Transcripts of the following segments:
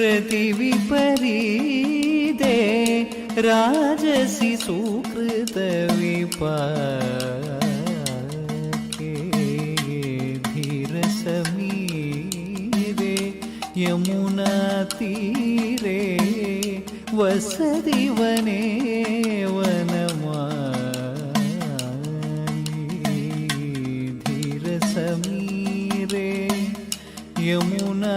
रति विपरीदे राजसी सुकृत विपाके ती रे वसदी वने वनमा धीरसमीरे यमुना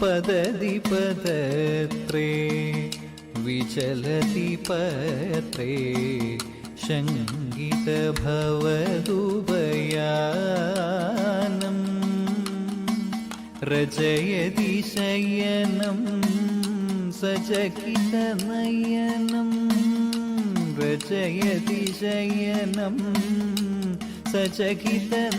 പദതിപദത്രേ വിചലതി പത്രേ ശങ്കിതഭവതുപയാനം രചയതി ശയനം സചകിതനയനം രചയതി ശയനം സചകിതനയനം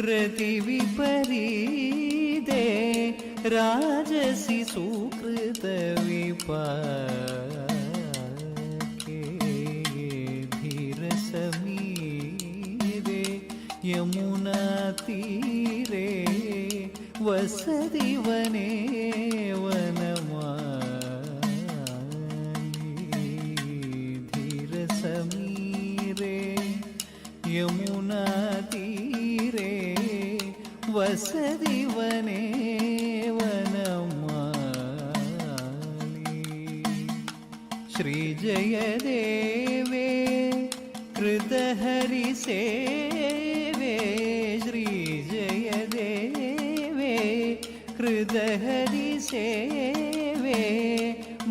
कृति विपरीते राजसी सुकृत विपके धीरसमीरे यमुनातीरे वसति वने कृतहरिसेवे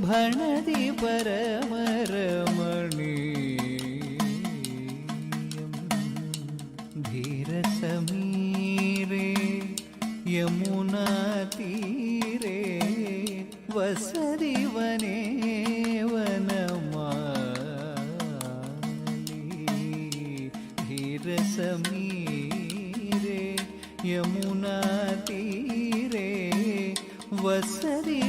भणति परमरमणीयम् धीरसमीरे यमुनातीरे वसति वने वनमाली धीरसमीरे यमुनातीरे வசரே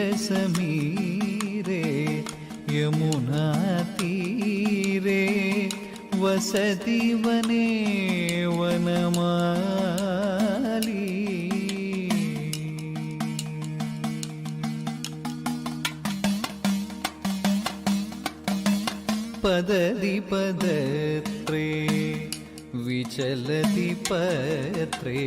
धीरसमीरे यमुनातीरे वसति वने वनमाली पदति पदत्रे विचलति पत्रे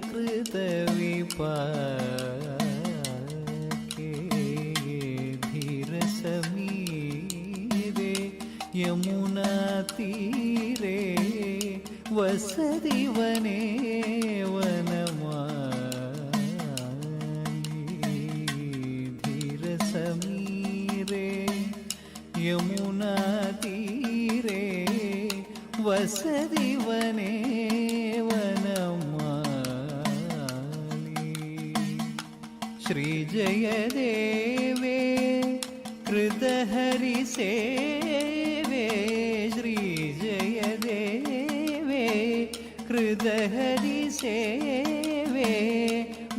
सुकृतविपाके धीरसमीरे यमुनातीरे वसति वने वनमाली धीरसमीरे यमुनातीरे वसति वने श्रीजयदेवे कृतहरिसेवे श्रीजयदेवे कृतहरिसेवे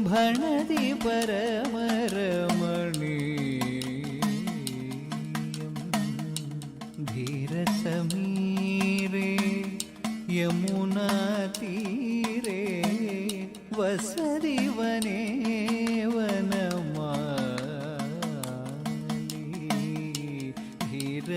भणति परमरमणीयम्